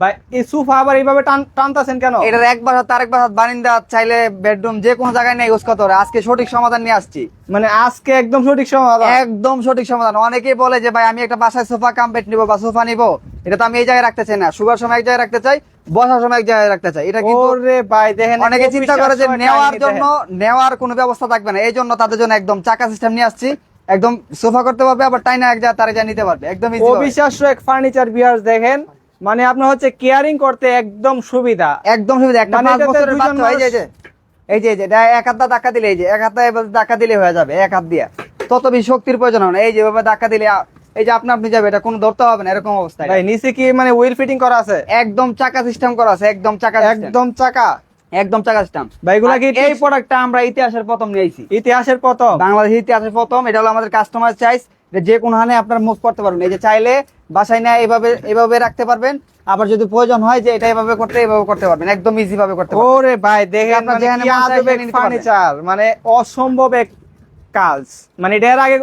ভাই এই সোফা আবার এইভাবে টানতাছেন কেন? এটার একবার হাত আরেকবার হাত বারিন্দা চাইলে বেডরুম যে কোনো জায়গায় নেই ইউজ করতে পারে। আজকে সঠিক সমাধান নিয়ে আসছি। মানে আজকে একদম সঠিক সময় একদম সঠিক সমাধান। অনেকেই বলে যে ভাই আমি একটা বাসায় সোফা কাম বেড বা সোফা নিবো। এটা তো আমি এই জায়গায় রাখতে চাই না। শুবার সময় এক জায়গায় রাখতে চাই বসার সময় এক জায়গায় রাখতে চাই। এটা কিন্তু ভাই দেখেন অনেকে চিন্তা করে যে নেওয়ার জন্য নেওয়ার কোনো ব্যবস্থা থাকবে না। এই জন্য তাদের জন্য একদম চাকা সিস্টেম নিয়ে আসছি। একদম সোফা করতে পারবে আবার টাইনা এক জায়গায় তার নিতে পারবে। একদম। অবিশ্বাস্য এক ফার্নিচার বিয়ার দেখেন মানে আপনার হচ্ছে কেয়ারিং করতে একদম সুবিধা। একদম সুবিধা একটা মানে পাঁচ বছরের বাচ্চা এই যে এই এটা এক হাত ধাক্কা দিলে এই যে এক হাতে ধাক্কা দিলে হয়ে যাবে এক হাত দিয়ে। তত বেশি শক্তির প্রয়োজন হবে না। এই যে এভাবে ধাক্কা দিলে এই যে আপনি আপনি যাবে এটা কোনো ধরতে হবে না এরকম অবস্থায়। ভাই নিচে কি মানে হুইল ফিটিং করা আছে? একদম চাকা সিস্টেম করা আছে একদম চাকা একদম চাকা? একদম চাকা সিস্টেম ভাই, এগুলা কি এই প্রোডাক্টটা আমরা ইতিহাসের প্রথম নিয়েছি। ইতিহাসের প্রথম? বাংলাদেশের ইতিহাসের প্রথম এটা হলো আমাদের কাস্টমার চাইস যে কোনো হানে আপনার মুভ করতে পারবেন। এই যে চাইলে বাসায় না এভাবে এভাবে রাখতে পারবেন। আবার যদি প্রয়োজন হয় যে এটা এভাবে করতে এভাবে করতে পারবেন। একদম ইজি ভাবে করতে পারবেন। ওরে ভাই দেখেন আপনার মানে যেখানে। ফার্নিচার মানে অসম্ভব এক কাজ। মানে এটা এর আগে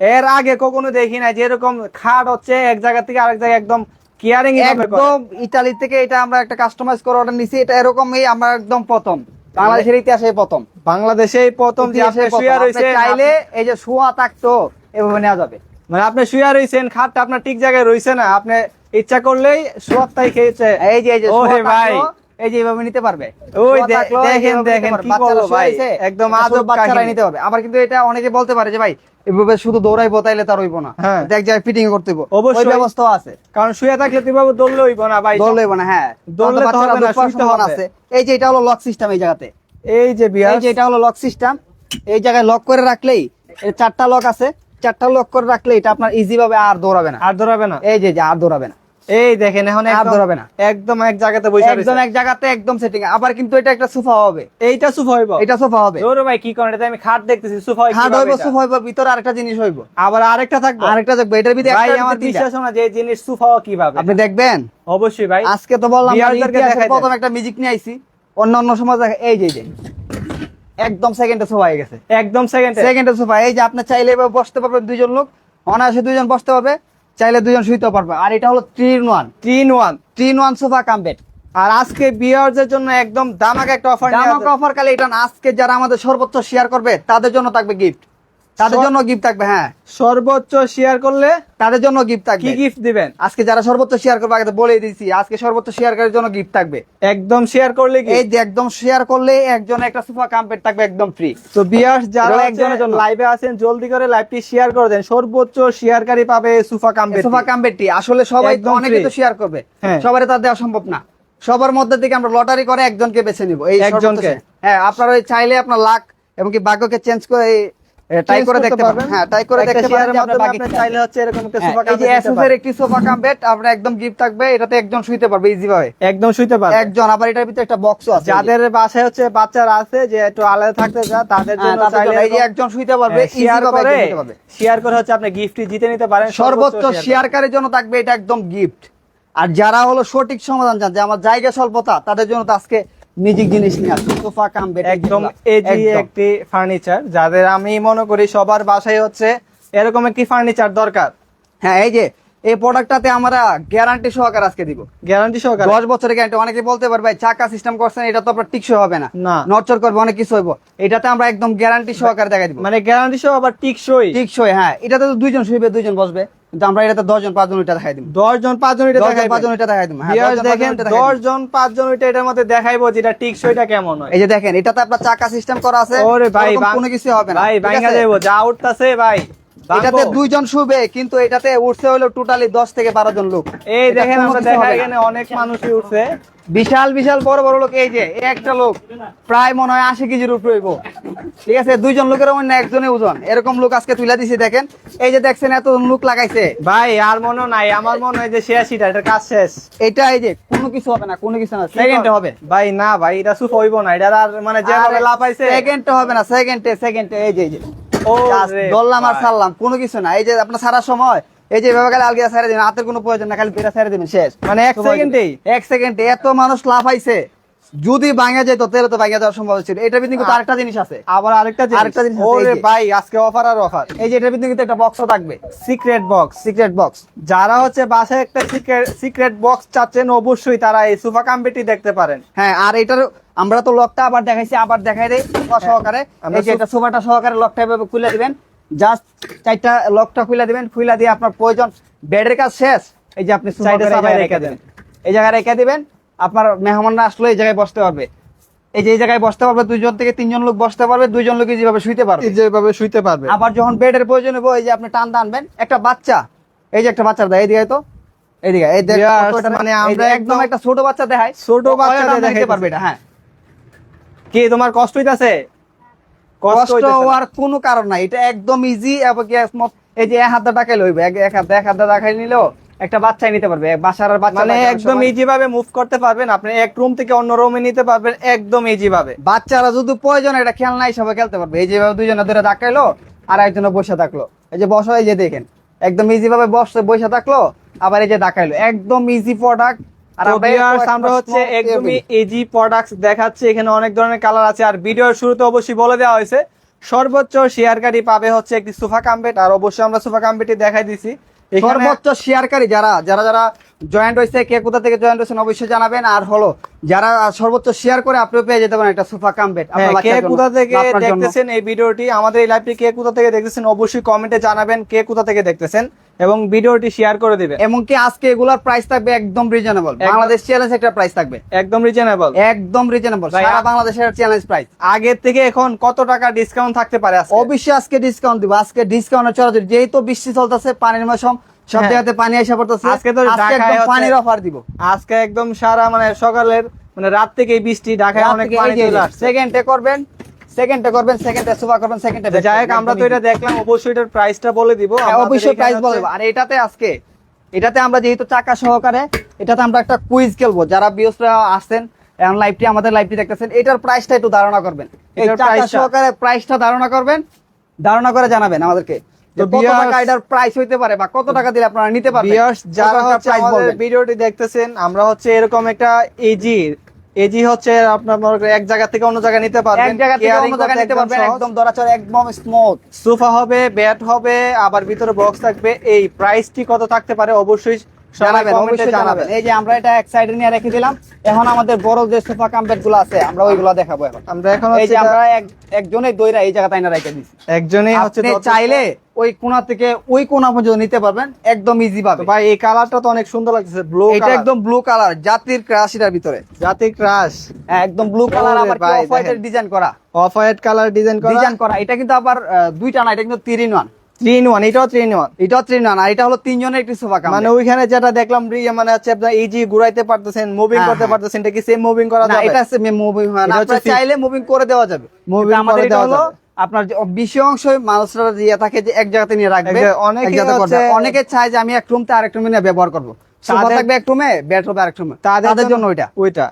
এর আগে কখনো দেখি না যে এরকম খাট হচ্ছে এক জায়গা থেকে আরেক জায়গায় একদম কেয়ারিং একদম ইতালি থেকে এটা আমরা একটা কাস্টমাইজ করে অর্ডার নিছি। এটা এরকমই আমরা একদম প্রথম। বাংলাদেশের ইতিহাসে প্রথম। বাংলাদেশে প্রথম যে। শুয়ে আপনি চাইলে এই যে শোয়া থাকতো এভাবে নেওয়া যাবে। মানে আপনি শুয়ে রয়েছেন খাটটা আপনার ঠিক জায়গায় রয়েছে না আপনি ইচ্ছা করলেই সোয়াত্তাই খেয়েছে। এই যে এই যে শোয়া ভাই। এই যে এভাবে নিতে পারবে। ওই দেখেন, দেখেন, কি বাচ্চারা ভাই, একদম আজব বাচ্চারাই নিতে পারবে। আবার কিন্তু এটা অনেকে বলতে পারে যে ভাই এভাবে শুধু দৌড়াইবো তাইলে তার হইবো না। হ্যাঁ। এটা এক ফিটিং করতে হইবো। অবশ্যই। ব্যবস্থা আছে। কারণ শুয়ে থাকলে তুই বাবু দৌড়লে হইব না ভাই। দৌড় লইবো না হ্যাঁ। দৌড়লে তো হবে না, শুইতে হবে। আছে। এই যে এটা হলো লক সিস্টেম এই জায়গাতে। এই যে বিয়ার এই যে এটা হলো লক সিস্টেম এই জায়গায় লক করে রাখলেই এই চারটা লক আছে। চারটা লক করে রাখলেই এটা আপনার ইজি ভাবে আর দৌড়াবে না। আর দৌড়াবে না? এই যে আর দৌড়াবে না। এই দেখেন এখন আর ধরাবে না। একদম এক জায়গাতে বসে একদম এক জায়গাতে একদম সেটিং আবার কিন্তু এটা একটা সোফা হবে। এইটা সোফা হইব। এটা সোফা হবে। ওরে ভাই কি করেন? এটা আমি খাট দেখতেছি সোফা খাট হইব সোফা হইব ভিতরে আরেকটা জিনিস হইব। আবার আরেকটা থাকবে? আরেকটা থাকবে। এটার ভিতরে ভাই একটা আমার বিশ্বাস না যে জিনিস সোফাও কীভাবে। আপনি দেখবেন? অবশ্যই ভাই। আজকে তো বললাম প্রথম একটা মিউজিক নিয়ে আইছি। অন্য অন্য সময় দেখা এই যে এই যে। একদম সেকেন্ডে সোফা হয়ে গেছে। একদম সেকেন্ডে সেকেন্ডে সোফা এই যে আপনি চাইলে এভাবে বসতে পারবে দুইজন লোক অনায়াসে দুইজন বসতে পারবে চাইলে দুইজন শুইতে পারবে। আর এটা হলো থ্রি ইন ওয়ান তিন one three in one sofa cum bed আর আজকে বিয়ার্সের জন্য একদম দামাক একটা অফার দামাক অফার কালে এটা আজকে যারা আমাদের সর্বোচ্চ শেয়ার করবে তাদের জন্য থাকবে গিফট তাদের জন্য গিফট থাকবে হ্যাঁ। সর্বোচ্চ শেয়ার করলে তাদের জন্য গিফট থাকবে। কি গিফট দিবেন? আজকে যারা সর্বোচ্চ শেয়ার করবে আগে তো বলে দিয়েছি আজকে সর্বোচ্চ শেয়ারকারীর জন্য গিফট থাকবে। একদম শেয়ার করলে কি? এই যে একদম শেয়ার করলে একজন একটা সোফা কাম্পেট থাকবে একদম ফ্রি তো বিয়ার্স যারা একজনের জন্য। লাইভে আছেন জলদি করে লাইভটি শেয়ার করে দেন। সর্বোচ্চ শেয়ারকারী পাবে সুফা কাম্বে সোফা কাম্পেটটি আসলে সবাই তো অনেকে তো শেয়ার করবে। হ্যাঁ। সবাই তার দেওয়া সম্ভব না। সবার মধ্যে থেকে আমরা লটারি করে একজনকে বেছে নিব। এই একজনকে। হ্যাঁ আপনারা ওই চাইলে আপনার লাখ এবং কি ভাগ্যকে চেঞ্জ করে ট্রাই করে দেখতে পারবেন। হ্যাঁ ট্রাই করে দেখতে যে আপনার বাকি চাইলে হচ্ছে এরকম একটা হ্যাঁ, সোফা এই যে একটি সোফা কাম্পেট আপনার একদম গিফট থাকবে এটাতে একজন শুইতে পারবে ইজি ভাবে। একদম শুইতে পারবে একজন আবার এটার ভিতরে একটা বক্সও আছে। যাদের বাসায় হচ্ছে বাচ্চারা আছে যে একটু আলাদা থাকতে চায় তাদের হ্যাঁ, জন্য চাইলে এই যে একজন শুইতে পারবে ইজি ভাবে করে পারবে। শেয়ার করে হচ্ছে আপনি গিফট জিতে নিতে পারেন সর্বোচ্চ। শেয়ারকারীর জন্য থাকবে এটা একদম গিফট আর যারা হলো সঠিক সমাধান চান যে আমার জায়গা স্বল্পতা তাদের জন্য তো আজকে মিউজিক জিনিস নিয়ে সোফা কাম বেড একদম এজি একটি ফার্নিচার যাদের আমি মনে করি সবার বাসায় হচ্ছে এরকম একটি ফার্নিচার দরকার। হ্যাঁ এই যে এই প্রোডাক্টটাতে আমরা গ্যারান্টি সহকারে আজকে দিব। গ্যারান্টি সহকারে? দশ বছরের গ্যারান্টি অনেকে বলতে পারবে চাকা সিস্টেম করছেন এটা তো আপনার টিকসই হবে না। না। নচর করবে অনেক কিছু হইব। এটাতে আমরা একদম গ্যারান্টি সহকারে দেখা দিব। মানে গ্যারান্টি সহ আবার টিকসই। টিকসই হ্যাঁ এটাতে তো দুইজন শুইবে দুইজন বসবে। কিন্তু আমরা এটাতে দশজন পাঁচজন ওইটা দেখাই দিব দশ জন পাঁচজন এটা দশজন দেখাইবে। পাঁচজন ওইটা দেখাই দিব হ্যাঁ দশজন, পাঁচজন দেখেন ওইটা দেখাই দিব। দশ জন পাঁচজন ওইটা এটার মধ্যে দেখাইবো যেটা টিকসইটা কেমন হয় এই যে দেখেন এটাতে আপনার চাকা সিস্টেম করা আছে ওরে ভাই কোনো কিছু হবে না ভাই ভাঙা? যাইবো যা উঠতাছে ভাই এটাতে দুইজন শুবে কিন্তু এটাতে উঠছে হলো টোটালি দশ থেকে বারো জন লোক। এই দেখেন আমরা দেখা এখানে অনেক মানুষই উঠছে। বিশাল বিশাল বড় বড় লোক। এই যে একটা লোক প্রায় মনে হয় আশি কেজির উপরে হইব। ঠিক আছে দুইজন লোকের অন্য একজনে ওজন। এরকম লোক আজকে তুলে দিছি দেখেন। এই যে দেখছেন এত লোক লাগাইছে। ভাই আর মনে নাই আমার মনে হয় যে ছিয়াশিটা এটা কাজ শেষ। এটা এই যে কোনো কিছু হবে না কোনো কিছু না। সেকেন্ডে হবে। ভাই না ভাই এটা সুফ হইব না। এটা আর মানে যেভাবে লাফাইছে। সেকেন্ডে হবে না সেকেন্ডে সেকেন্ডে এই যে এই যে। ধরলাম আর ছাড়লাম কোনো কিছু না। এই যে আপনার সারা সময় এই যে এভাবে খালি আলগিয়া ছেড়ে দিবেন হাতের কোনো প্রয়োজন না খালি বেড়া ছেড়ে দিবেন শেষ। মানে এক সেকেন্ডেই? এক সেকেন্ডে এত মানুষ লাফাইছে। যদি ভাঙা যেত তাহলে তো ভাঙা যাওয়ার সম্ভব ছিল। এটার ভিতরে কিন্তু আরেকটা জিনিস আছে। আবার আরেকটা আরেকটা জিনিস জিনিস আছে, ওরে ভাই আজকে অফার আর অফার এই যে এটার ভিতরে কিন্তু একটা বক্সও থাকবে। সিক্রেট বক্স সিক্রেট বক্স যারা হচ্ছে বাসায় একটা সিক্রেট বক্স চাচ্ছেন অবশ্যই তারা এই সোফা কাম্পিটি দেখতে পারেন। হ্যাঁ আর এটার আমরা তো লকটা আবার দেখাইছি আবার দেখাই দেই সহকারে। এই যে এটা সোফাটা সহকারে লকটা এভাবে খুলে দিবেন। জাস্ট চারটা লকটা খুলে দিবেন খুলে দিয়ে আপনার প্রয়োজন বেডের কাজ শেষ। এই যে আপনি চাপায় জায়গায় রেখে দেন। এই জায়গায় রেখে দিবেন আপনার মেহমানরা আসলে এই জায়গায় বসতে পারবে। এই যে এই জায়গায় বসতে পারবে দুইজন থেকে তিনজন লোক বসতে পারবে দুইজন লোক যেভাবে শুইতে পারবে। যেভাবে শুইতে পারবে। আবার যখন বেডের প্রয়োজন হবে এই যে আপনি টান টানবেন একটা বাচ্চা এই যে একটা বাচ্চা দেয় এইদিকে তো এইদিকে এই মানে আমরা একদম একটা ছোট বাচ্চা দেখায় ছোট বাচ্চা দেখাইতে পারবে এটা? হ্যাঁ। কি তোমার কষ্ট হইতাছে? কষ্ট হওয়ার কোনো কারণ নাই। এটা একদম ইজি এবং কি এই যে এক হাত টাকাই লইবে এক এক হাত এক হাত টাকাই নিলেও একটা বাচ্চাই নিতে পারবে। এক বাসার আর বাচ্চা মানে একদম ইজি ভাবে মুভ করতে পারবেন। আপনি এক রুম থেকে অন্য রুমে নিতে পারবেন একদম ইজি ভাবে। বাচ্চারা যদি প্রয়োজন এটা খেলনা হিসাবে খেলতে পারবে। এই যেভাবে দুজনে ধরে ডাকাইলো আর একজনে বসে থাকল। এই যে বসো এই যে দেখেন। একদম ইজি ভাবে বসে বসে থাকল আবার এই যে ডাকাইলো একদম ইজি প্রোডাক্ট আমরা viewers, হচ্ছে একদমই area প্রোডাক্টস দেখাচ্ছি এখানে অনেক ধরনের কালার আছে আর ভিডিওর শুরুতে অবশ্যই বলে দেওয়া হয়েছে সর্বোচ্চ শেয়ারকারী পাবে হচ্ছে একটি সোফা কাম্পেট আর অবশ্যই আমরা সোফা কাম্পেটি দেখাই দিছি। সর্বোচ্চ শেয়ারকারী যারা যারা যারা জয়েন্ট হয়েছে কে কোথা থেকে জয়েন্ট হয়েছেন অবশ্যই জানাবেন আর হলো যারা সর্বোচ্চ শেয়ার করে আপনিও পেয়ে যেতে পারেন একটা সোফা কাম বেড হ্যাঁ, কে কোথা থেকে দেখতেছেন এই ভিডিওটি আমাদের এই লাইভটি কে কোথা থেকে দেখতেছেন? অবশ্যই কমেন্টে জানাবেন কে কোথা থেকে দেখতেছেন। এবং ভিডিওটি শেয়ার করে দিবেন এমনকি আজকে এগুলার প্রাইস থাকবে একদম রিজনেবল বাংলাদেশ চ্যালেঞ্জ একটা প্রাইস থাকবে। একদম রিজনেবল একদম রিজনেবল সারা বাংলাদেশের চ্যালেঞ্জ প্রাইস আগের থেকে এখন কত টাকা ডিসকাউন্ট থাকতে পারে আজকে? অবশ্যই আজকে ডিসকাউন্ট দিব। আজকে ডিসকাউন্টের চলাচল যেহেতু বৃষ্টি চলতেছে পানির মৌসুম সব হ্যাঁ। জায়গাতে পানি এসে পড়তেছে। আজকে তো একদম পানির অফার দিব। আজকে একদম সারা মানে সকালের মানে রাত থেকে বৃষ্টি ঢাকায় অনেক পানি চলে আসছে। সেকেন্ডে করবেন। সেকেন্ডে করবেন সেকেন্ডে সোফা করবেন সেকেন্ডে তো যাই হোক আমরা তো এটা দেখলাম অবশ্যই এটার প্রাইসটা বলে দিব হ্যাঁ, অবশ্যই প্রাইস বলে দেবো। আর এটাতে আজকে এটাতে আমরা যেহেতু চাকা সহকারে এটাতে আমরা একটা কুইজ খেলব যারা বিয়সরা এখন লাইভটি আমাদের লাইভটি দেখতেছেন এটার প্রাইসটা একটু ধারণা করবেন এটার চাকা? সহকারে প্রাইসটা ধারণা করবেন ধারণা করে জানাবেন আমাদেরকে। ভিডিওটি দেখতেছেন আমরা হচ্ছে এরকম একটা এজি এজি হচ্ছে আপনার এক জায়গা থেকে অন্য জায়গায় নিতে পারবেন এক জায়গা থেকে অন্য জায়গা নিতে পারবেন একদম দরাচর একদম স্মুথ সোফা হবে ব্যাট হবে আবার ভিতরে বক্স থাকবে এই প্রাইসটি কত থাকতে পারে? অবশ্যই জানাবেন অবশ্যই জানাবেন। এই যে আমরা এটা এক সাইডে নিয়ে রেখে দিলাম এখন আমাদের বড় যে সোফা কাম্পেটগুলো আছে আমরা ওইগুলো দেখাবো এখন। আমরা এখন এই যে আমরা একজনের দইরা এই জায়গাটা আইনা রেখে দিছি। একজনই হচ্ছে চাইলে ওই কোণা থেকে ওই কোণা পর্যন্ত নিতে পারবেন একদম ইজি পাবে ভাই এই কালারটা তো অনেক সুন্দর লাগতেছে ব্লু এটা একদম ব্লু কালার জাতির ক্রাশ এটার ভিতরে। জাতি ক্রাশ হ্যাঁ, একদম ব্লু কালার আবার অফ হোয়াইটের দেখেন। ডিজাইন করা? অফ হোয়াইট কালার ডিজাইন করা। ডিজাইন করা এটা কিন্তু আবার দুইটা না এটা কিন্তু three in one three in one এটাও থ্রি ইন ওয়ান এটাও থ্রি ইন ওয়ান আর এটা হলো তিনজনের একটি সোফা মানে ওইখানে যেটা দেখলাম মানে হচ্ছে আপনার ইজি ঘুরাইতে পারতেছেন মুভিং হ্যাঁ, করতে হ্যাঁ। পারতেছেন এটা কি সেম মুভিং করা যাবে? এটা আছে মুভিং হয় না আপনারা চাইলে মুভিং করে দেওয়া যাবে। Moving করে দেওয়া যাবে। আপনার বেশি অংশ মানুষরা দিয়ে থাকে যে এক জায়গাতে নিয়ে রাখবে অনেকে চায় যে আমি এক রুম থেকে আরেক রুমে ব্যবহার করব। সোফা থাকবে এক রুমে বেড হবে আরেক রুমে তাদের জন্য ওইটা। ওইটা।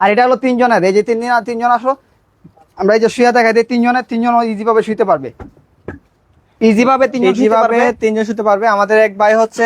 আর এটা হলো তিনজনের এই যে তিনজন তিনজন আসো আমরা এই যে শুয়ে দেখাই দিই তিনজনের তিনজন ইজি ভাবে শুইতে পারবে। ইজি ভাবে তিনজন শুতে পারবে? আমাদের এক ভাই হচ্ছে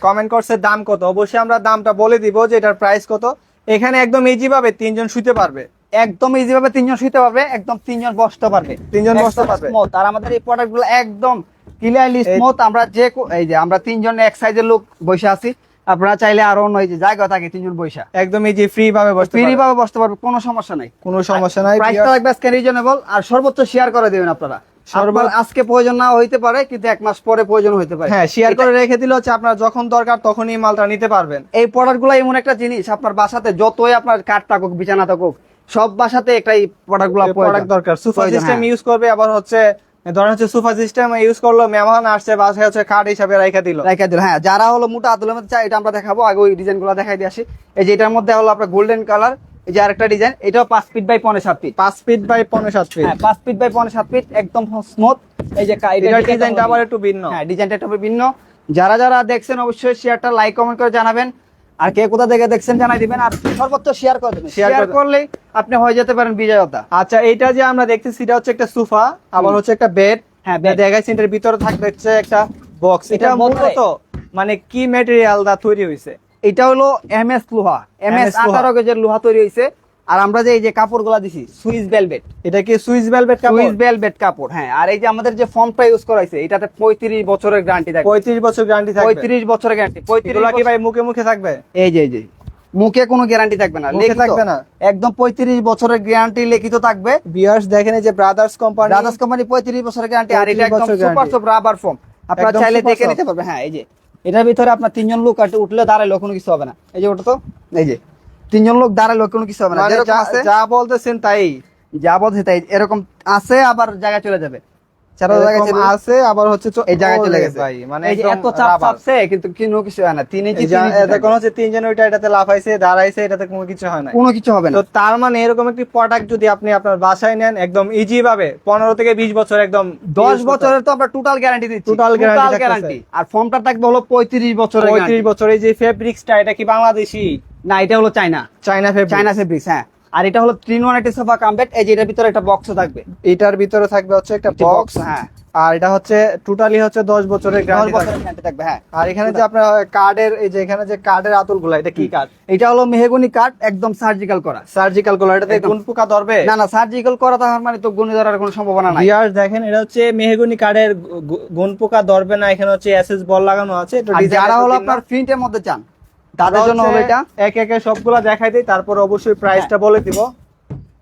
কমেন্ট করছে দাম কত? অবশ্যই আমরা দামটা বলে দিব যে এটার প্রাইস কত। এখানে একদম ইজি ভাবে তিনজন শুতে পারবে। একদম ইজি ভাবে তিনজন শুইতে পারবে একদম তিনজন বসতে পারবে। তিনজন বসতে পারবে। আর আমাদের এই প্রোডাক্টগুলো একদম ক্লিয়ারলি এই- স্মুথ আমরা যে এই যে আমরা তিনজন এক সাইজের লোক বসে আছি। আপনারা চাইলে আরও অন্য এই যে জায়গা থাকে তিনজন বসে। একদম ইজি ফ্রি ভাবে বসতে ফ্রি ভাবে বসতে পারবে কোনো সমস্যা নাই। কোনো সমস্যা নাই প্রাইসটা আজকে রিজনেবল আর সর্বোচ্চ শেয়ার করে দেবেন আপনারা। আজকে প্রয়োজন না হইতে পারে কিন্তু এক মাস পরে প্রয়োজন হইতে পারে। হ্যাঁ শেয়ার করে রেখে দিলে হচ্ছে আপনার যখন দরকার তখনই মালটা নিতে পারবেন। এই প্রোডাক্ট এমন একটা জিনিস আপনার বাসাতে যতই আপনার কাঠ থাকুক বিছানা থাকুক সব বাসাতে একটা এই প্রোডাক্ট দরকার। সোফা প্রয়োজন, সিস্টেম। ইউজ করবে আবার হচ্ছে ধরেন হচ্ছে সোফা সিস্টেম ইউজ করল মেহমান আসছে বাসায় হচ্ছে খাট হিসাবে রেখে দিল। রেখে দিল হ্যাঁ। যারা হলো মোটা আদলের মধ্যে চাই এটা আমরা দেখাবো আগে ওই ডিজাইনগুলো দেখাই দিয়ে আসি। এই যে এটার মধ্যে হলো আপনার গোল্ডেন কালার এই যে আরেকটা ডিজাইন এটাও পাঁচ ফিট বাই পনেরো সাত ফিট পাঁচ ফিট বাই পনেরো সাত ফিট হ্যাঁ পাঁচ ফিট বাই পনেরো সাত ফিট একদম স্মুথ এই যে কা- এটার এটার ডিজাইনটা আবার একটু ভিন্ন। হ্যাঁ ডিজাইনটা একটু ভিন্ন। যারা যারা দেখছেন অবশ্যই শেয়ারটা লাইক কমেন্ট করে জানাবেন। আর কে কোথা থেকে দেখছেন জানাই দিবেন। আর সর্বোচ্চ শেয়ার করে দেবেন। শেয়ার করে- করলেই আপনি হয়ে যেতে পারেন বিজয়তা। আচ্ছা এটা যে আমরা দেখতেছি এটা হচ্ছে একটা সোফা আবার হচ্ছে একটা বেড হ্যাঁ। দেখাইছি ভিতরে থাকবে হচ্ছে একটা বক্স এটা মূলত মানে কি ম্যাটেরিয়াল দা তৈরি হয়েছে? এটা হলো এম এস লোহা এম এস আঠারো গেজের লোহা তৈরি হয়েছে। আর আমরা যে এই যে কাপড়গুলা দিছি সুইস ভেলভেট। এটা কি সুইস ভেলভেট কাপড়? সুইস ভেলভেট কাপড় হ্যাঁ। আর এই যে আমাদের যে ফর্মটা ইউজ করা হয়েছে এটাতে পঁয়ত্রিশ বছরের গ্যারান্টি থাকবে। পঁয়ত্রিশ বছর গ্যারান্টি থাকবে। পঁয়ত্রিশ বছরের গ্যারান্টি পঁয়ত্রিশ এগুলা কি ভাই মুখে মুখে থাকবে? এই যে এই যে। মুখে কোনো গ্যারান্টি থাকবে না। লিখিত। থাকবে না? একদম পঁয়ত্রিশ বছরের গ্যারান্টি লিখিত থাকবে। বিয়ার্স দেখেন এই যে ব্রাদার্স কোম্পানি রাজাস কোম্পানি পঁয়ত্রিশ বছরের গ্যারান্টি আর এটা একদম সুপার। সফট রাবার ফর্ম আপনারা চাইলে দেখে নিতে পারবেন। হ্যাঁ এই যে। এটার ভিতরে আপনার তিনজন লোক আর উঠলে দাঁড়াইলো কোনো কিছু হবে না। এই যে ওটা তো এই যে তিনজন লোক দাঁড়াইলো কোনো কিছু হবে না। মানে যা- বলতেছেন তাই। যা বলছে তাই এরকম আছে আবার জায়গায় চলে যাবে। চারো জায়গায় এরকম চলে আছে আবার হচ্ছে এই জায়গায় চলে গেছে। ভাই মানে এই যে একদম এত চাপ চাপছে কিন্তু কোনো কিছু হয় না। তিন ইঞ্চি এই যা- তিন ইঞ্চি এতে কোনো হচ্ছে তিনজন ওইটা এটাতে লাফাইছে দাঁড়াইছে এটাতে কোনো কিছু হয় না কোনো কিছু হবে না। তো তার মানে এরকম একটি প্রোডাক্ট যদি আপনি আপনার বাসায় নেন একদম ইজি ভাবে পনেরো থেকে বিশ বছর একদম দশ use করতে বছরের তো আমরা টোটাল গ্যারান্টি দিচ্ছি। Total গ্যারান্টি আর ফর্মটা থাকবে হলো পঁয়ত্রিশ বছরের পঁয়ত্রিশ guarantee। বছর এই যে ফেব্রিক্সটা এটা কি বাংলাদেশি? না এটা হলো চাইনা চাইনা ফেব্রিক চাইনা ফেব্রিক্স হ্যাঁ। আর এটা হলো three one eighty sofa cum bed এই যে এটার ভিতরে একটা বক্স থাকবে। এটার ভিতরে থাকবে হচ্ছে একটা বক্স হ্যাঁ। আর এটা হচ্ছে টোটালি হচ্ছে দশ বছরের দশ গ্যারান্টি থাকবে। হ্যাঁ। আর এখানে যে আপনার কার্ডের এই যে এখানে যে কার্ডের আতুলগুলা এটা কি কার্ড এটা হলো মেহগনি কাঠ একদম সার্জিক্যাল করা। সার্জিক্যালগুলা এটাতে। কোন পোকা ধরবে? না না সার্জিক্যাল করা তার মানে তো গুণে ধরার কোনো সম্ভাবনা নাই। ভিউয়ার্স দেখেন এটা হচ্ছে মেহগনি কার্ডের গুণ পোকা ধরবে না এখানে হচ্ছে এসএস বল লাগানো আছে এটা যারা হলো। আপনার প্রিন্টের মধ্যে চান তাদের জন্য হবে এটা। এক একে সবগুলা দেখাই দিই তারপর অবশ্যই প্রাইসটা বলে দিব।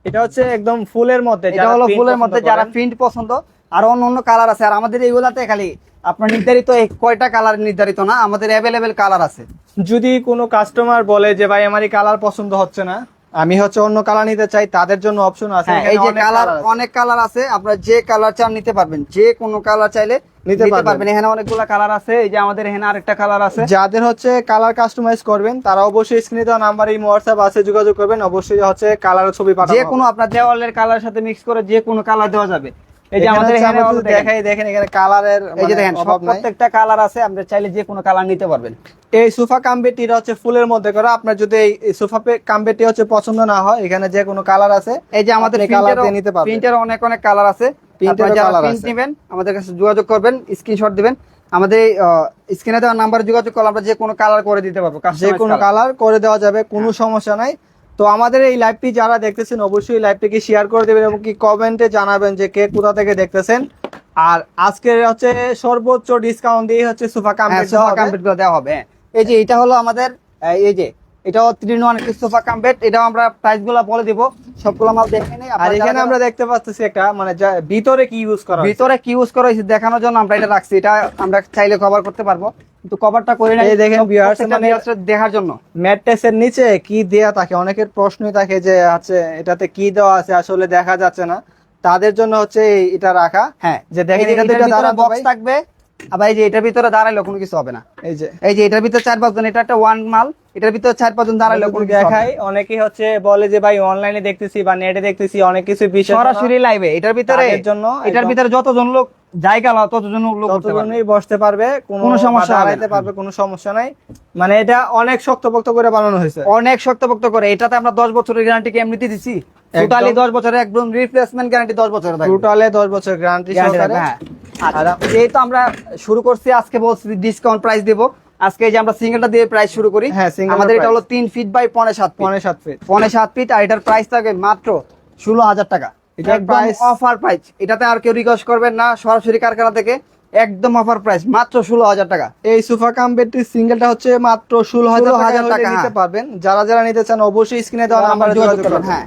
এটা হচ্ছে একদম ফুলের মধ্যে এটা হলো ফুলের মধ্যে যারা প্রিন্ট পছন্দ আর অন্য অন্য কালার আছে। আর আমাদের এইগুলাতে খালি আপনার নির্ধারিত কয়টা কালার নির্ধারিত না আমাদের অ্যাভেলেবেল কালার আছে। যদি কোনো কাস্টমার বলে যে ভাই আমার এই কালার পছন্দ হচ্ছে না আমি হচ্ছে অন্য কালার নিতে চাই তাদের জন্য অপশন আছে। হ্যাঁ এই যে কালার। অনেক কালার আছে আপনারা যে কালার চান নিতে পারবেন। যে কোনো কালার চাইলে নিতে। পারবেন। এখানে অনেকগুলো কালার আছে এই যে আমাদের এখানে আরেকটা কালার আছে। যাদের হচ্ছে কালার কাস্টমাইজ করবেন তারা অবশ্যই স্ক্রিনে দেওয়া নাম্বার এই হোয়াটসঅ্যাপ আছে যোগাযোগ করবেন। অবশ্যই হচ্ছে কালার ছবি পাঠাবেন যে কোনো আপনার দেওয়ালের কালার সাথে মিক্স করে যে কোনো কালার দেওয়া যাবে। এই যে আমাদের এখানে দেখাই দেখেন এখানে কালারের এই যে দেখেন সব অভাব নাই। প্রত্যেকটা কালার আছে আপনি চাইলে যে কোনো কালার নিতে পারবেন। এই সোফা কাম্বেটিটা হচ্ছে ফুলের মধ্যে করা আপনার যদি এই সোফা কাম্বেটি হচ্ছে পছন্দ না হয় এখানে যে কোনো কালার আছে এই যে আমাদের আপনি নিতে পারবেন। প্রিন্টের অনেক অনেক কালার আছে। Print যারা প্রিন্ট নেবেন আমাদের কাছে যোগাযোগ করবেন স্ক্রিনশট দিবেন। আমাদের স্ক্রিনে দেওয়া নাম্বারে যোগাযোগ করলে আমরা যে কোনো কালার করে দিতে পারব যে কোনো কালার করে দেওয়া যাবে কোনো। সমস্যা নাই। তো আমাদের এই লাইভটি যারা দেখতেছেন অবশ্যই লাইভটিকে শেয়ার করে দেবেন এবং কি কমেন্টে জানাবেন যে কে কোথা থেকে দেখতেছেন আর আজকের হচ্ছে সর্বোচ্চ ডিসকাউন্ট দিয়ে হচ্ছে সোফা কাম্পিট সোফা কাম্পিট দেওয়া হবে হ্যাঁ। এই যে এটা হলো আমাদের এই যে এটাও থ্রি ওয়ান সোফা এটাও আমরা প্রাইসগুলো বলে দিব। সবগুলো মাল দেখে নেই আর এখানে আমরা দেখতে পাচ্ছি একটা মানে ভিতরে কি ইউজ করা ভিতরে কি ইউজ করা হয়েছে দেখানোর জন্য আমরা এটা রাখছি এটা আমরা চাইলে কভার করতে পারব। কিন্তু কভারটা করে নাই দেখেন প্রত্যেকটা মানে- দেখার জন্য। ম্যাট্রেসের নিচে কি দেয়া থাকে? অনেকের প্রশ্নই থাকে যে আছে এটাতে কি দেওয়া আছে? আসলে দেখা যাচ্ছে না। তাদের জন্য হচ্ছে এটা রাখা। হ্যাঁ। যে দেখেন এটাতে বক্স থাকবে। আবার এই যে এটার ভিতরে দাঁড়াইলো কোনো কিছু হবে না। এই যে। এই যে এটার ভিতরে চার পাঁচজন এটা একটা ওয়ান মাল এটার ভিতরে চার পাঁচজন দাঁড়াইলো কোনো দেখাই অনেকেই হচ্ছে বলে যে ভাই অনলাইনে দেখতেছি বা নেটে দেখতেছি অনেক কিছু বিষয় সরাসরি লাইভে এটার ভিতরে তাদের জন্য এটার ভিতরে যতজন লোক জায়গা লাও ততজন লোক। ততজনই বসতে পারবে কোনো সমস্যা দাঁড়াইতে পারবে কোনো সমস্যা নাই। মানে এটা অনেক শক্তপোক্ত করে বানানো হয়েছে। অনেক শক্তপোক্ত করে এটাতে আমরা দশ বছরের গ্যারান্টি কি এমনিতে দিচ্ছি টোটালি দশ বছরের একদম রিপ্লেসমেন্ট গ্যারান্টি দশ বছরের থাকবে। টোটালে দশ বছর গ্যারান্টি সহকারে। হ্যাঁ। আর যেহেতু আমরা শুরু করছি আজকে বলছি ডিসকাউন্ট প্রাইস দেব। আজকে এই যে আমরা সিঙ্গেলটা দিয়ে প্রাইস শুরু করি হ্যাঁ, আমাদের এটা হলো তিন ফিট বাই পনেরো সাত ফিট পনেরো সাত ফিট পনেরো সাত ফিট আর এটার প্রাইস থাকবে মাত্র ষোলো হাজার টাকা। এটা price- অফার প্রাইস এটাতে আর কেউ রিকোয়েস্ট করবেন না সরাসরি কারখানা থেকে একদম অফার প্রাইস মাত্র ষোলো হাজার টাকা। এই সোফা কাম বেডটির সিঙ্গেলটা হচ্ছে মাত্র ষোলো হাজার 16,000 টাকা নিতে হ্যাঁ। পারবেন। যারা যারা নিতে চান অবশ্যই স্ক্রিনে দেওয়া নাম্বারে যোগাযোগ করবেন। হ্যাঁ।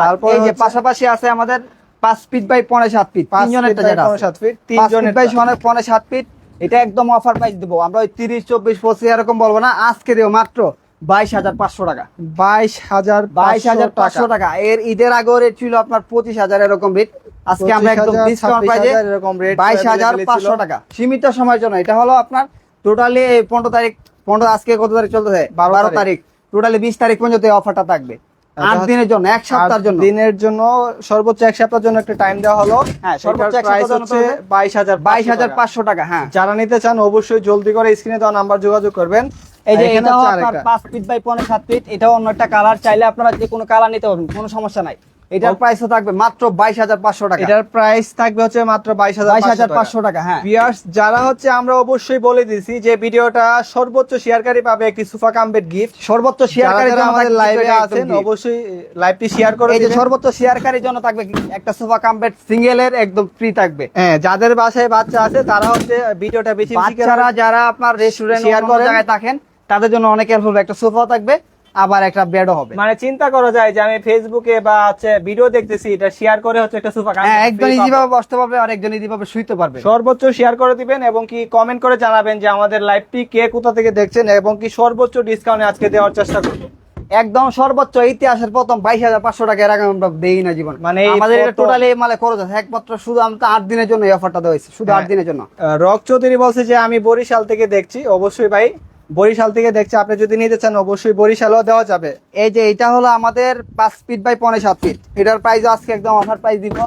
তারপর এই যে পাশাপাশি আছে আমাদের পাঁচ ফিট বাই পনেরো সাত ফিট তিনজনের feet যেটা পনেরো সাত ফিট তিনজনেরটা। বাই পনেরো সাত ফিট এটা একদম অফার প্রাইস দেবো। আমরা ওই তিরিশ চব্বিশ পঁচিশ এরকম বলব না আজকে দেবো মাত্র বাইশ হাজার পাঁচশো টাকা। বাইশ হাজার বাইশ হাজার পাঁচশো টাকা। এর ঈদের আগেও রেট ছিল আপনার পঁচিশ হাজার এরকম রেট আজকে আমরা একদম ডিসকাউন্ট প্রাইসে 26,000 এরকম rate বাইশ হাজার পাঁচশো টাকা। সীমিত সময়ের জন্য। এটা হলো আপনার টোটালি পনেরো তারিখ পনেরো আজকে কত তারিখ চলতেছে? বারো তারিখ। টোটালি বিশ তারিখ পর্যন্ত এই অফারটা থাকবে। আট দিনের জন্য এক সপ্তাহের জন্য। দিনের জন্য সর্বোচ্চ এক সপ্তাহের জন্য একটা টাইম দেওয়া হলো। হ্যাঁ, সর্বোচ্চ প্রাইস হচ্ছে বাইশ হাজার বাইশ হাজার পাঁচশো টাকা হ্যাঁ। যারা নিতে চান অবশ্যই জলদি করে স্ক্রিনে দেওয়া নাম্বার যোগাযোগ করবেন। এই যে এটাও আপনার পাঁচ ফিট বাই পনেরো সাত ফিট এটাও অন্য একটা কালার চাইলে আপনারা যে কোনো কালার নিতে পারবেন কোনো সমস্যা নাই। এটার প্রাইসও থাকবে মাত্র বাইশ হাজার পাঁচশো টাকা। এটার প্রাইস থাকবে হচ্ছে মাত্র বাইশ হাজার বাইশ হাজার পাঁচশো টাকা হ্যাঁ। যারা হচ্ছে আমরা অবশ্যই বলে দিছি যে ভিডিওটা সর্বোচ্চ শেয়ারকারী পাবে একটি সোফা কাম্বেট গিফট সর্বোচ্চ যারা শেয়ারকারীর যারা আমাদের লাইভে আছেন অবশ্যই লাইভটি শেয়ার করে এই যে। সর্বোচ্চ শেয়ারকারীর জন্য থাকবে একটা সোফা কাম্পেট সিঙ্গেলের একদম ফ্রি থাকবে। হ্যাঁ যাদের বাসায় বাচ্চা আছে তারা হচ্ছে ভিডিওটা বেশি বাচ্চারা যারা আপনার রেস্টুরেন্ট শেয়ার। জায়গায় থাকেন তাদের জন্য অনেক হেল্প হবে। একটা সোফা থাকবে আবার একটা বেডও হবে। মানে চিন্তা করা যায় যে আমি ফেসবুকে বা হচ্ছে ভিডিও দেখতেছি এটা শেয়ার করে হচ্ছে একটা সোফা হ্যাঁ একজন ইজি ভাবে বসতে পারবে আর একজন ইজি ভাবে শুইতে পারবে। সর্বোচ্চ শেয়ার করে দিবেন এবং কি কমেন্ট করে জানাবেন যে আমাদের লাইভটি কে কোথা থেকে দেখছেন এবং কি সর্বোচ্চ ডিসকাউন্টে আজকে দেওয়ার চেষ্টা করব। একদম সর্বোচ্চ ইতিহাসের প্রথম বাইশ হাজার পাঁচশো টাকা এর আগে আমরা দেই না জীবন। মানে আমাদের এটা টোটালি মালে খরচ আছে। একমাত্র শুধু আমরা আট দিনের জন্য এই অফারটা দেওয়া হয়েছে। শুধু আট হ্যাঁ। দিনের জন্য। রক চৌধুরী বলছে যে আমি বরিশাল থেকে দেখছি। অবশ্যই ভাই বরিশাল থেকে দেখছে, আপনি যদি নিতে চান, অবশ্যই বরিশালও দেওয়া যাবে। এই যে এটা হলো আমাদের পাঁচ ফিট বাই পনেরো সাত ফিট এটার প্রাইস আজকে একদম অফার প্রাইস দিব।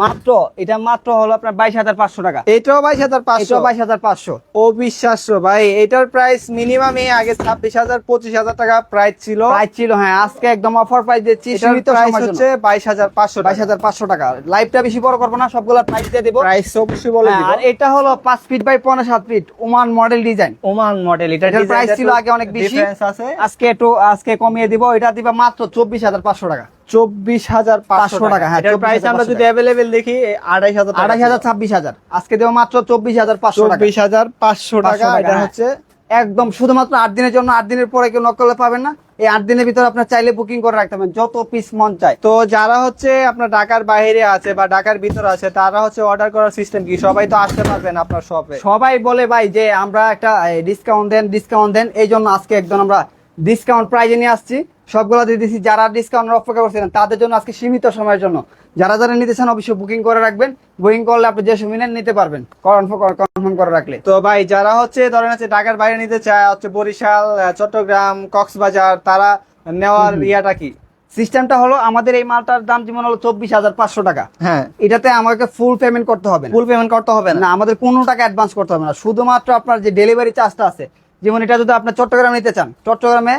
মাত্র এটা মাত্র হলো আপনার বাইশ হাজার পাঁচশো টাকা। এটাও বাইশ হাজার পাঁচশো। বাইশ হাজার পাঁচশো। অবিশ্বাস্য ভাই এটার প্রাইস মিনিমাম এই আগে ছাব্বিশ হাজার পঁচিশ হাজার টাকা প্রাইস ছিল। প্রাইস ছিল হ্যাঁ আজকে একদম অফার প্রাইস দিচ্ছি সীমিত প্রাইস হচ্ছে বাইশ হাজার পাঁচশো বাইশ হাজার পাঁচশো টাকা। লাইভটা বেশি বড় করব না সবগুলো প্রাইস দিয়ে দেবো। প্রাইস অবশ্যই বলে হ্যাঁ, আর এটা হলো পাঁচ ফিট বাই পনেরো সাত feet Oman model design Oman model এটা এটার প্রাইস ছিল আগে অনেক বেশি। আছে। আজকে একটু আজকে কমিয়ে দিব এটা দিবা মাত্র চব্বিশ হাজার পাঁচশো টাকা। চব্বিশ হাজার পাঁচশো টাকা। হ্যাঁ, প্রাইস আমরা যদি অ্যাভেলেবেল দেখি আড়াইশ হাজার আড়াই হাজার ছাব্বিশ হাজার। আজকে দেবো মাত্র চব্বিশ হাজার পাঁচশো চব্বিশ হাজার পাঁচশো টাকা এটা। হচ্ছে একদম শুধুমাত্র আট দিনের জন্য আট দিনের পরে কেউ নকলে পাবেন না। এই আট দিনের ভিতরে আপনার চাইলে বুকিং করে রাখতে পারেন যত পিস মন চায়। তো যারা হচ্ছে আপনার ঢাকার বাইরে আছে বা ঢাকার ভিতরে আছে তারা হচ্ছে অর্ডার করার সিস্টেম কি? সবাই তো আসতে পারবেন আপনার শপে সবাই বলে ভাই যে আমরা একটা ডিসকাউন্ট দেন ডিসকাউন্ট দেন এই জন্য আজকে একদম আমরা ডিসকাউন্ট প্রাইজে নিয়ে আসছি। সবগুলো দিয়ে দিচ্ছি যারা ডিসকাউন্ট অপেক্ষা করছিলেন তাদের জন্য আজকে সীমিত সময়ের জন্য। যারা যারা নিতে চান অবশ্যই বুকিং করে রাখবেন। বুকিং করলে আপনি যে সময় নিতে পারবেন। কনফার্ম করে রাখলে। তো ভাই যারা হচ্ছে ধরেন হচ্ছে ঢাকার বাইরে নিতে চায় হচ্ছে বরিশাল চট্টগ্রাম কক্সবাজার তারা নেওয়ার ইয়াটা কি? সিস্টেমটা হলো আমাদের এই মালটার দাম যেমন হলো চব্বিশ হাজার পাঁচশো টাকা। হ্যাঁ। এটাতে আমাকে ফুল পেমেন্ট করতে হবে ফুল পেমেন্ট করতে হবে না। না আমাদের কোনো টাকা অ্যাডভান্স করতে হবে না। শুধুমাত্র আপনার যে ডেলিভারি চার্জটা আছে যেমন এটা যদি আপনার চট্টগ্রামে নিতে চান চট্টগ্রামে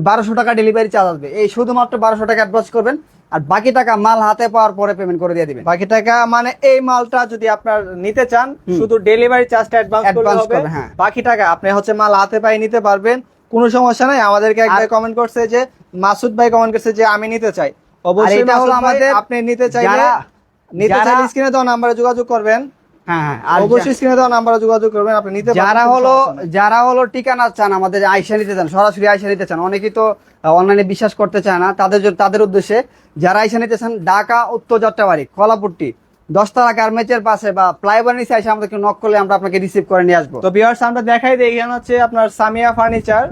বারোশো টাকা ডেলিভারি চার্জ আসবে। এই শুধুমাত্র বারোশো টাকা অ্যাডভান্স করবেন আর বাকি টাকা মাল হাতে পাওয়ার পরে পেমেন্ট করে দিয়ে দিবেন। বাকি টাকা মানে এই মালটা যদি আপনার নিতে চান শুধু ডেলিভারি চার্জটা অ্যাডভান্স হবে। হ্যাঁ। বাকি টাকা আপনি হচ্ছে মাল হাতে পাই নিতে পারবেন কোনো সমস্যা নাই। আমাদেরকে এক ভাই কমেন্ট করছে যে মাসুদ ভাই কমেন্ট করছে যে আমি নিতে চাই। অবশ্যই এটা হলো আমাদের আপনি নিতে চাইলে যারা- নিতে চাইলে স্ক্রিনে দেওয়া নাম্বারে যোগাযোগ করবেন। হ্যাঁ হ্যাঁ আর অবশ্যই স্ক্রিনে দেওয়া নাম্বারে যোগাযোগ করবেন আপনি নিতে পারবেন, যারা হলো যারা হলো ঠিকানা চান আমাদের আইসা নিতে চান সরাসরি আইসা নিতে চান অনেকেই তো অনলাইনে বিশ্বাস করতে চায় না তাদের তাদের উদ্দেশ্যে যারা আইসা নিতে চান ঢাকা উত্তর যাত্রাবাড়ি কলাপুট্টি দশতলা গার্মেন্টের পাশে বা ফ্লাইওভার নিচে এসে আমাদেরকে নক করলে আমরা আপনাকে রিসিভ করে নিয়ে আসব। তো ভিউয়ার্স আমরা দেখাই দিই এখানে হচ্ছে আপনার সামিয়া ফার্নিচার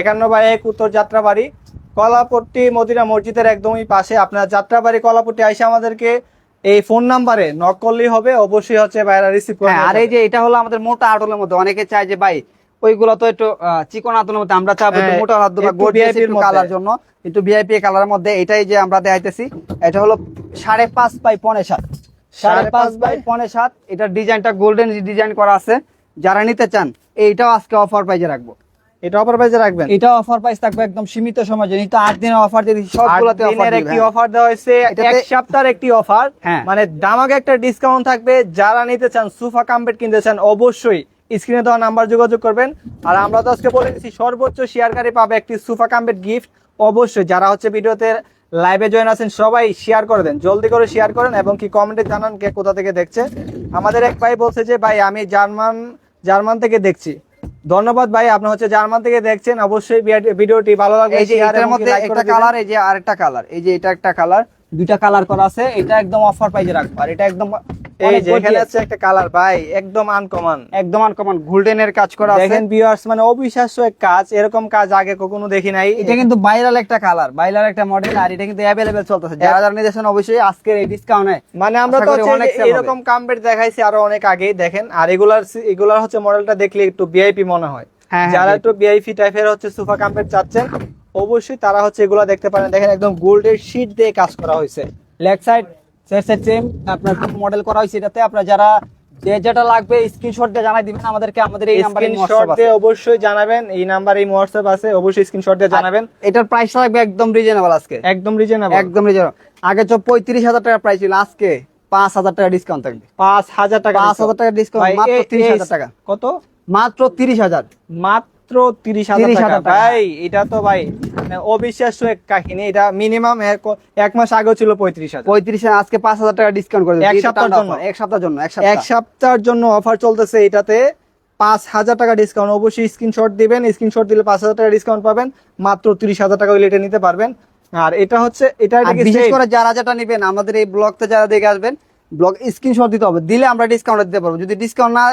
একান্ন বাই এক উত্তর যাত্রাবাড়ি কলাপট্টি মদিনা মসজিদের একদমই পাশে। আপনার যাত্রাবাড়ি কলাপট্টি আইসা আমাদেরকে এই ফোন নাম্বারে নক করলেই হবে অবশ্যই হচ্ছে বাইরে রিসিভ করে হ্যাঁ আর এই যে এটা হলো আমাদের মোটা আটলের মধ্যে অনেকে চায় যে ভাই ওইগুলো তো একটু চিকন আতলের মধ্যে আমরা চাবো একটু মোটা হাত একটু মধ্যে। কালার জন্য একটু ভিআইপি কালারের মধ্যে এটাই যে আমরা দেখাইতেছি এটা হলো সাড়ে পাঁচ বাই পনে সাত। সাড়ে পাঁচ বাই পনে সাত এটার ডিজাইনটা গোল্ডেন ডিজাইন করা আছে। যারা নিতে চান এইটাও আজকে অফার প্রাইজে রাখব। এটা অফার প্রাইজে রাখবেন? এটা অফার প্রাইস থাকবে একদম সীমিত সময় জন্য তো আট দিনের অফার দিয়ে সবগুলোতে অফার একটি অফার দেওয়া হয়েছে এক সপ্তাহের একটি অফার হ্যাঁ। মানে দামাকে একটা ডিসকাউন্ট থাকবে যারা নিতে চান সোফা কাম্পেট কিনতে চান অবশ্যই স্ক্রিনে দেওয়া নাম্বার যোগাযোগ করবেন। আর আমরা তো আজকে বলে দিচ্ছি সর্বোচ্চ শেয়ারকারী পাবে একটি সোফা কাম্পেট গিফট অবশ্যই যারা হচ্ছে ভিডিওতে লাইভে জয়েন আছেন সবাই শেয়ার করে দেন জলদি করে শেয়ার করেন এবং কি কমেন্টে জানান কে কোথা থেকে দেখছে। আমাদের এক ভাই বলছে যে ভাই আমি জার্মান জার্মান থেকে দেখছি। ধন্যবাদ ভাই আপনি হচ্ছে জার্মান থেকে দেখছেন অবশ্যই ভিডিওটি ভালো লাগবে এই যে এর এটার মধ্যে একটা কালার এই যে আরেকটা কালার এই যে এটা একটা কালার দুইটা কালার করা আছে এটা একদম অফার প্রাইজে রাখব। আর এটা একদম এই যে এখানে আছে একটা কালার ভাই একদম আনকমন একদম আনকমন গোল্ডেনের কাজ করা আছে। দেখেন ভিউয়ার্স মানে অবিশ্বাস্য এক কাজ এরকম কাজ আগে কখনো দেখি নাই। এটা কিন্তু ভাইরাল একটা কালার ভাইরাল একটা মডেল আর এটা কিন্তু অ্যাভেলেবেল চলতেছে। যারা যারা নিতেছেন অবশ্যই আজকের এই ডিসকাউন্টে মানে আমরা তো। এরকম দেখাইছি আরও অনেক আগেই দেখেন। আর এগুলার এগুলার হচ্ছে মডেলটা দেখলে একটু ভিআইপি মনে হয়। হ্যাঁ, যারা হ্যাঁ, একটু ভিআইপি টাইপের হচ্ছে সোফা কাম্পেট চাচ্ছেন অবশ্যই তারা হচ্ছে এগুলা দেখতে পারেন। দেখেন একদম গোল্ডের শীট দিয়ে কাজ করা হয়েছে। Leg side set set same আপনার মডেল করা হয়েছে এটাতে। আপনার যারা যে যেটা লাগবে স্ক্রিনশট দিয়ে জানাই দিবেন আমাদেরকে আমাদের এই নাম্বারে স্ক্রিনশট দিয়ে অবশ্যই জানাবেন এই নাম্বার এই হোয়াটসঅ্যাপ আছে অবশ্যই স্ক্রিনশট দিয়ে জানাবেন। এটার প্রাইস থাকবে একদম রিজনেবল আজকে। একদম রিজনেবল একদম রিজনেবল আগে তো পঁয়ত্রিশ হাজার টাকা প্রাইস ছিল আজকে পাঁচ হাজার টাকা ডিসকাউন্ট থাকবে। পাঁচ হাজার টাকা পাঁচ হাজার টাকা ডিসকাউন্ট মাত্র এ- তিরিশ এই- হাজার টাকা। কত? মাত্র তিরিশ হাজার। মাত্র তিরিশ হাজার 30,000 টাকা। টাকা। ভাই এটা তো ভাই মানে অবিশ্বাস্য এক কাহিনী। এটা মিনিমাম এক মাস ছিল পঁয়ত্রিশ হাজার। পঁয়ত্রিশ আজকে পাঁচ হাজার টাকা ডিসকাউন্ট করে এক সপ্তাহের জন্য। এক সপ্তাহের জন্য এক সপ্তাহের জন্য অফার চলতেছে এটাতে। পাঁচ হাজার টাকা ডিসকাউন্ট অবশ্যই স্ক্রিনশট দিবেন। স্ক্রিনশট দিলে পাঁচ হাজার টাকা ডিসকাউন্ট পাবেন। মাত্র তিরিশ হাজার টাকা এটা নিতে পারবেন। আর এটা হচ্ছে এটা বিশেষ করে যারা যেটা নেবেন আমাদের এই ব্লগতে যারা দেখে আসবেন ব্লগ স্ক্রিনশট দিতে হবে দিলে আমরা ডিসকাউন্ট দিতে পারব। যদি ডিসকাউন্ট না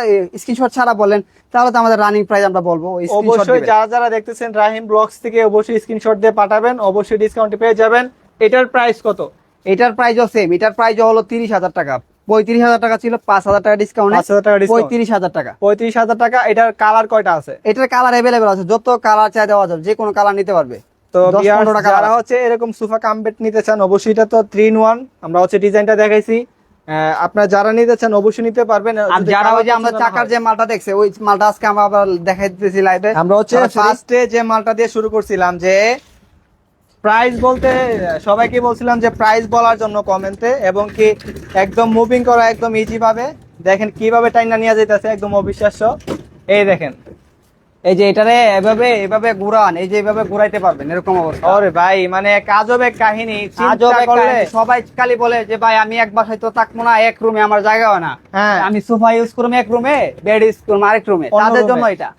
স্ক্রিনশট ছাড়া বলেন তাহলে তো আমাদের রানিং প্রাইস আমরা বলব অবশ্যই যারা যারা দেখতেছেন রাহিম ব্লগস থেকে অবশ্যই স্ক্রিনশট দিয়ে পাঠাবেন অবশ্যই ডিসকাউন্ট পেয়ে যাবেন। এটার প্রাইস কত? এটার প্রাইসও সেম এটার প্রাইসও হলো তিরিশ হাজার টাকা। পঁয়ত্রিশ হাজার টাকা ছিল পাঁচ হাজার টাকা ডিসকাউন্ট পঁয়ত্রিশ হাজার টাকা। পঁয়ত্রিশ হাজার টাকা এটার কালার কয়টা আছে? এটার কালার অ্যাভেলেবেল আছে যত কালার চাই দেওয়া যাবে যে কোনো কালার নিতে পারবে। তো যারা হচ্ছে এরকম সোফা কামবেট নিতে চান অবশ্যই এটা তো থ্রি ইন ওয়ান আমরা হচ্ছে ডিজাইনটা দেখাইছি। আপনারা যারা নিতে চান অবশ্যই নিতে পারবেন। আর যারা ওই যে আমরা চাকার যে মালটা দেখছে ওই মালটা আজকে আমরা আবার দেখাই দিতেছি লাইভে আমরা হচ্ছে ফার্স্টে যে মালটা দিয়ে শুরু করছিলাম যে প্রাইস বলতে সবাইকে বলছিলাম যে প্রাইস বলার জন্য কমেন্টে এবং কি একদম মুভিং করা একদম ইজি ভাবে। দেখেন কীভাবে টাইনা নিয়ে যেতেছে একদম অবিশ্বাস্য। এই দেখেন। এই যে এটারে এভাবে এভাবে ঘুরান এই যে এভাবে ঘুরাইতে পারবেন এরকম অবস্থা। ওরে ভাই মানে কাজব এক কাহিনী চিন্তা করলে সবাই খালি বলে যে ভাই আমি এক বাসায় তো থাকব না এক রুমে আমার জায়গা হয় না। হ্যাঁ। আমি সোফা ইউজ করব এক রুমে বেড ইউজ করব আরেক রুমে। তাদের জন্য এটা।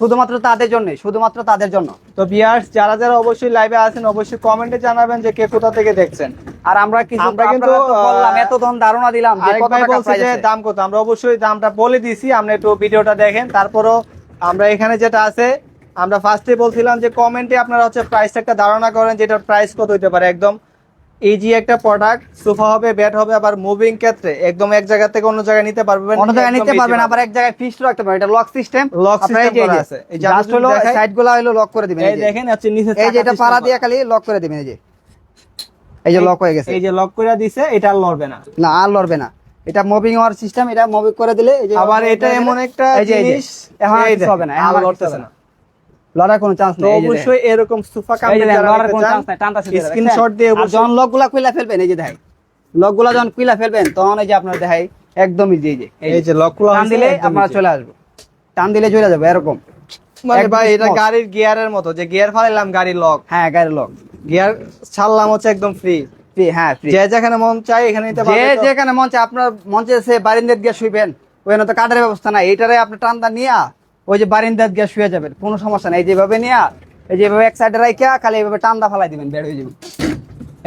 শুধুমাত্র তাদের জন্য শুধুমাত্র তাদের জন্য। তো বিয়ার্স যারা যারা অবশ্যই লাইভে আছেন অবশ্যই কমেন্টে জানাবেন যে কে কোথা থেকে দেখছেন। আর আমরা কিছু আমরা কিন্তু, বললাম এত ধন ধারণা দিলাম যে দাম কত। আমরা অবশ্যই দামটা বলে দিছি আপনি একটু ভিডিওটা দেখেন তারপরও আমরা এখানে যেটা আছে আমরা ফার্স্টে বলছিলাম যে কমেন্টে আপনারা হচ্ছে প্রাইস একটা ধারণা করেন যে এটার প্রাইস কত হতে পারে একদম ইজি একটা প্রোডাক্ট সোফা হবে ব্যাট হবে আবার মুভিং ক্ষেত্রে একদম এক জায়গা থেকে অন্য জায়গায় নিতে পারবেন অন্য জায়গায় নিতে পারবেন আবার এক জায়গায় ফিক্সড রাখতে পারবেন এটা লক সিস্টেম লক করা আছে। এই জাস্ট হলো দেখাই- সাইডগুলো হলো লক করে দিবেন এই। দেখেন হচ্ছে নিচে এই যে এটা পাড়া। দিয়ে খালি লক করে দিবেন এই যে এই যে লক হয়ে গেছে এই যে লক করে দিছে এটা আর লড়বে না না আর লড়বে না এটা মুভিং হওয়ার সিস্টেম এটা মুভিং করে দিলে এই যে আবার এটা এমন একটা জিনিস এখন হবে না এখন লড়তেছে না। লড়ার কোনো চান্স নেই। অবশ্যই এরকম সোফা যারা লড়ার কোনো চান্স নাই সিধা স্ক্রিনশট দিয়ে যখন খুলে ফেলবেন এই যে দেখাই যখন খুলে ফেলবেন তখন এই যে আপনার দেখাই একদম ইজি যে এই যে। লক খোলা টান দিলে আপনারা চলে আসবে। টান দিলে চলে যাবে এরকম। মানে ভাই এটা গাড়ির গিয়ারের মতো যে গিয়ার ফালাইলাম গাড়ির লক হ্যাঁ গাড়ির লক গিয়ার ছাড়লাম হচ্ছে একদম ফ্রি ফ্রি হ্যাঁ যে যেখানে মন চাই এখানে নিতে যে। যেখানে মঞ্চে আপনার মঞ্চে সে বারিন্দার গিয়ে শুইবেন। ওখানে তো কাঠের ব্যবস্থা নাই। এইটারে আপনি টানটা নিয়া ওই যে বারিন্দার গিয়ে শুয়ে যাবেন। কোনো সমস্যা নাই। যেভাবে নিয়া এই যেভাবে এক সাইডে রাখিয়া খালি এইভাবে টান্দা ফালাই দিবেন বের হয়ে যাবেন।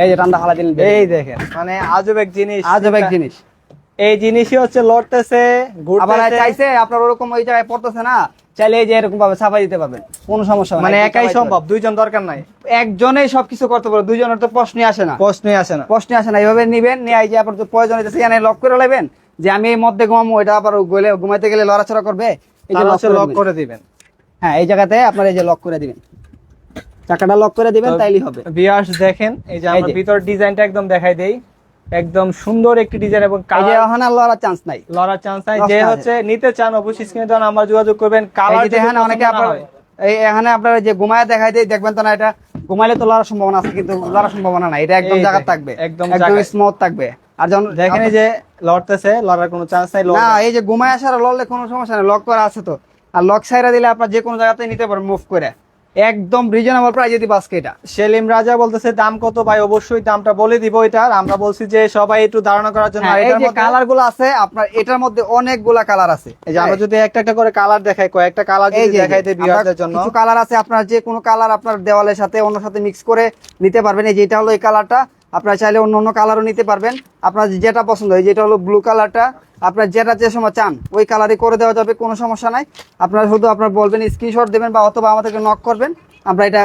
এই যে টান্দা ফালাই দিলেন এই দেখেন মানে আজব এক জিনিস। আজব এক জিনিস। এই জিনিসই হচ্ছে লড়তেছে আবার চাইছে আপনার ওরকম ওই জায়গায় পড়তেছে না চাইলে এই যে এরকম ভাবে ছাপাই দিতে পারবেন কোনো সমস্যা মানে একাই সম্ভব দুইজন দরকার নাই। একজনেই সবকিছু করতে পারবে দুইজনের তো প্রশ্নই আসে না। প্রশ্নই আসে না। প্রশ্নই আসে না এইভাবে নিবেন নিয়ে এই যে আপনার তো প্রয়োজন হইতেছে এখানে লক করে লাইবেন যে আমি এই মধ্যে ঘুমাবো এটা আবার গেলে ঘুমাইতে গেলে লড়াচড়া করবে এই যে লক করে দিবেন। হ্যাঁ এই জায়গাতে আপনার এই যে লক করে দিবেন। চাকাটা লক করে দিবেন তাইলেই হবে। ভিউয়ার্স দেখেন এই যে আমরা। ভিতর ডিজাইনটা একদম দেখাই দেই। একদম সুন্দর একটি ডিজাইন এবং কালার আর লড়ার চান্স নাই। লড়ার চান্স নাই। যে হচ্ছে নিতে চান অবশ্যই স্ক্রিনে দেওয়া নাম্বার যোগাযোগ করবেন। কালার যে দেখেন অনেকে আপনার এই এখানে আপনার যে ঘুমায় দেখাই দেয় দেখবেন তো না এটা ঘুমাইলে তো লড়ার সম্ভাবনা আছে কিন্তু লড়ার সম্ভাবনা নাই। এটা একদম জায়গা থাকবে। একদম একদম স্মুথ থাকবে। আর যখন দেখেন এই যে লড়তেছে লড়ার কোনো চান্স নাই না এই যে ঘুমায় আসার লড়লে কোনো সমস্যা নেই লক করা আছে তো। আর লক সাইরা দিলে আপনার যে কোনো জায়গাতে নিতে পারবেন মুভ করে। একদম রিজনেবল প্রাইস যদি বাসকে এটা। সেলিম রাজা বলতেছে দাম কত ভাই? অবশ্যই দামটা বলে দিব এটার আমরা বলছি যে সবাই একটু ধারণা করার জন্য হ্যাঁ, এই যে কালারগুলো আছে আপনার এটার মধ্যে অনেকগুলা কালার আছে। এই যে আমরা যদি একটা একটা করে কালার দেখাই কয়েকটা কালার যদি দেখাই দেই ভিউয়ারদের জন্য। কিছু কালার আছে আপনার যে কোনো কালার আপনার দেওয়ালের সাথে অন্য সাথে মিক্স করে নিতে পারবেন। এই যে এটা হলো এই কালারটা আপনার চাইলে অন্য অন্য কালারও নিতে পারবেন। আপনার যেটা পছন্দ হয় যেটা হলো ব্লু কালারটা আপনার যেটা যে সময় চান ওই কালারই করে দেওয়া যাবে কোনো সমস্যা নাই। আপনার শুধু আপনার বলবেন স্ক্রিনশট দেবেন বা অথবা আমাদেরকে নক করবেন আমরা এটা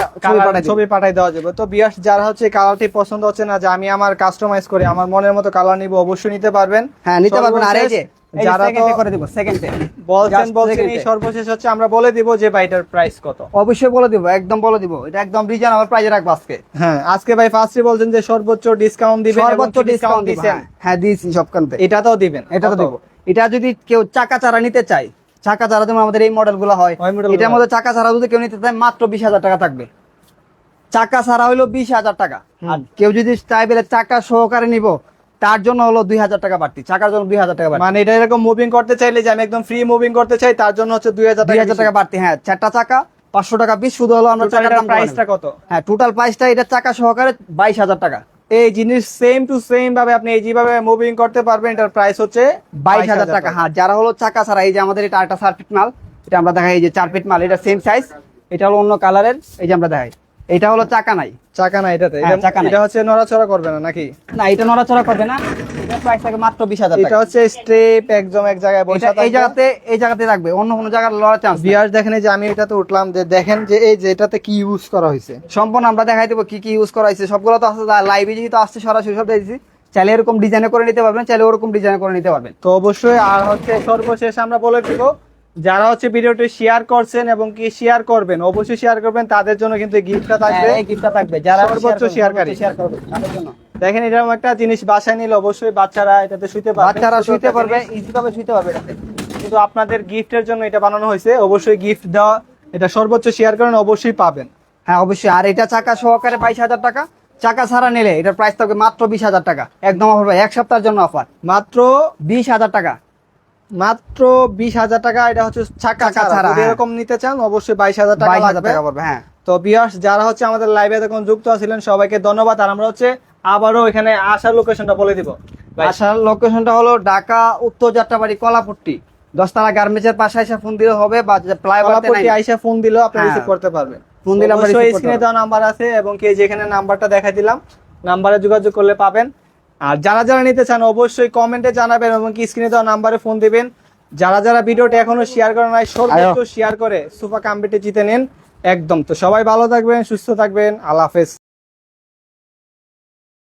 ছবি পাঠাই দেওয়া যাবে। তো বিয়ার্স যারা হচ্ছে কালারটি পছন্দ হচ্ছে না যে আমি আমার কাস্টমাইজ করে আমার মনের মতো কালার নিব অবশ্যই নিতে পারবেন। হ্যাঁ নিতে পারবেন। আর এই যে যারা করে দিব সেকেন্ডে বলছেন বলছেন এই সর্বশেষ হচ্ছে আমরা বলে দিব যে ভাইটার প্রাইস কত। অবশ্যই বলে দিব একদম বলে দিব। এটা একদম রিজনেবল প্রাইজে রাখব আজকে। হ্যাঁ আজকে ভাই ফার্স্টে বলছেন যে সর্বোচ্চ ডিসকাউন্ট দিবেন সর্বোচ্চ ডিসকাউন্ট দিছেন হ্যাঁ দিয়েছি সবখানতে। এটাতেও দিবেন এটা তো? দেবো। এটা যদি কেউ চাকা চারা নিতে চায় চাকা চারা যেমন আমাদের এই মডেলগুলো হয় এটার মধ্যে চাকা চারা যদি কেউ নিতে চায় মাত্র বিশ হাজার টাকা থাকবে। চাকা ছাড়া হলো বিশ হাজার টাকা। আর কেউ যদি চাই বলে চাকা সহকারে নিব তার জন্য হলো দুই হাজার টাকা বাড়তি চাকার জন্য দুই হাজার টাকা মানে এটা এরকম মুভিং করতে চাইলে যে আমি একদম ফ্রি মুভিং করতে চাই তার জন্য হচ্ছে দুই হাজার দুই হাজার টাকা বাড়তি হ্যাঁ চারটা চাকা পাঁচশো টাকা পিস শুধু হলো আমরা চাকার প্রাইসটা প্রাইসটা কত? হ্যাঁ টোটাল প্রাইসটা এটা চাকা সহকারে বাইশ হাজার টাকা। এই জিনিস সেম টু সেম ভাবে আপনি এই যেভাবে মুভিং করতে পারবেন এটার প্রাইস হচ্ছে বাইশ হাজার টাকা। হ্যাঁ যারা হলো চাকা ছাড়া এই যে আমাদের এটা আটটা চার ফিট মাল এটা আমরা দেখাই এই যে চার ফিট মাল এটা সেম সাইজ এটা হলো অন্য কালারের এই যে আমরা দেখাই। এটা হলো চাকা নাই। চাকা না এটাতে। হ্যাঁ, এটা- চাকা এটা হচ্ছে নড়াচড়া করবে না নাকি? না এটা নড়াচড়া করবে না। এটা প্রাইস থাকে মাত্র বিশ হাজার এটা হচ্ছে স্টেপ একদম এক জায়গায় বসে এটা এই জায়গাতে এই জায়গাতে রাখবে অন্য কোনো জায়গায় লড়ার চান্স বিয়ার দেখেন এই যে আমি এটাতে উঠলাম যে দেখেন যে এই যে এটাতে কি ইউজ করা হয়েছে। সম্পূর্ণ আমরা দেখাই দেবো কি কি ইউজ করা হয়েছে। সবগুলো তো আসছে লাইভে যেহেতু আসছে সরাসরি সব দিয়েছি চাইলে এরকম ডিজাইনে করে নিতে পারবেন চাইলে ওরকম ডিজাইন করে নিতে পারবেন। তো অবশ্যই আর হচ্ছে সর্বশেষ আমরা বলে দিব যারা হচ্ছে ভিডিওটি শেয়ার করছেন এবং কি শেয়ার করবেন অবশ্যই শেয়ার করবেন তাদের জন্য কিন্তু গিফটটা থাকবে। হ্যাঁ, এই গিফটটা থাকবে। যারা সর্বোচ্চ শেয়ারকারী। শেয়ার করবে তাদের জন্য। দেখেন এরকম একটা জিনিস বাসায় নিলে অবশ্যই বাচ্চারা এটাতে শুতে পারবে। বাচ্চারা শুইতে পারবে ইজি ভাবে শুইতে পারবে এটাতে। কিন্তু আপনাদের গিফটের জন্য এটা বানানো হয়েছে অবশ্যই গিফট দেওয়া এটা সর্বোচ্চ শেয়ার করেন অবশ্যই পাবেন। হ্যাঁ অবশ্যই। আর এটা চাকা সহকারে বাইশ হাজার টাকা। চাকা ছাড়া নিলে এটার প্রাইস থাকবে মাত্র বিশ হাজার টাকা। একদম অফার এক সপ্তাহের জন্য অফার মাত্র বিশ হাজার টাকা। মাত্র বিশ হাজার টাকা এটা হচ্ছে চাকা ছাড়া। হ্যাঁ। এরকম নিতে চান অবশ্যই বাইশ হাজার টাকা লাগবে। হ্যাঁ। তো বিয়ার্স যারা হচ্ছে আমাদের লাইভে এতক্ষণ যুক্ত আছিলেন সবাইকে ধন্যবাদ। আর আমরা হচ্ছে আবারও এখানে আসার লোকেশনটা বলে দিব। আসার লোকেশনটা হলো ঢাকা উত্তর যাত্রাবাড়ি কলাপট্টি। দশতলা গার্মেন্টসের পাশে এসে ফোন দিলে হবে বা প্লাইওভার আইসা ফোন দিলেও আপনি হ্যাঁ। রিসিভ করতে পারবেন। ফোন দিলে আমরা স্ক্রিনে দেওয়া নাম্বার আছে এবং কি যেখানে নাম্বারটা দেখাই দিলাম নাম্বারে যোগাযোগ করলে পাবেন। আর যারা যারা নিতে চান অবশ্যই কমেন্টে জানাবেন এবং কি স্ক্রিনে দেওয়া নাম্বারে ফোন দিবেন। যারা যারা ভিডিওটা এখনও শেয়ার করে নাই সর্বোচ্চ শেয়ার করে সুপার কাম্পিটে জিতে নেন। একদম। তো সবাই ভালো থাকবেন সুস্থ থাকবেন। আল্লাহ হাফেজ।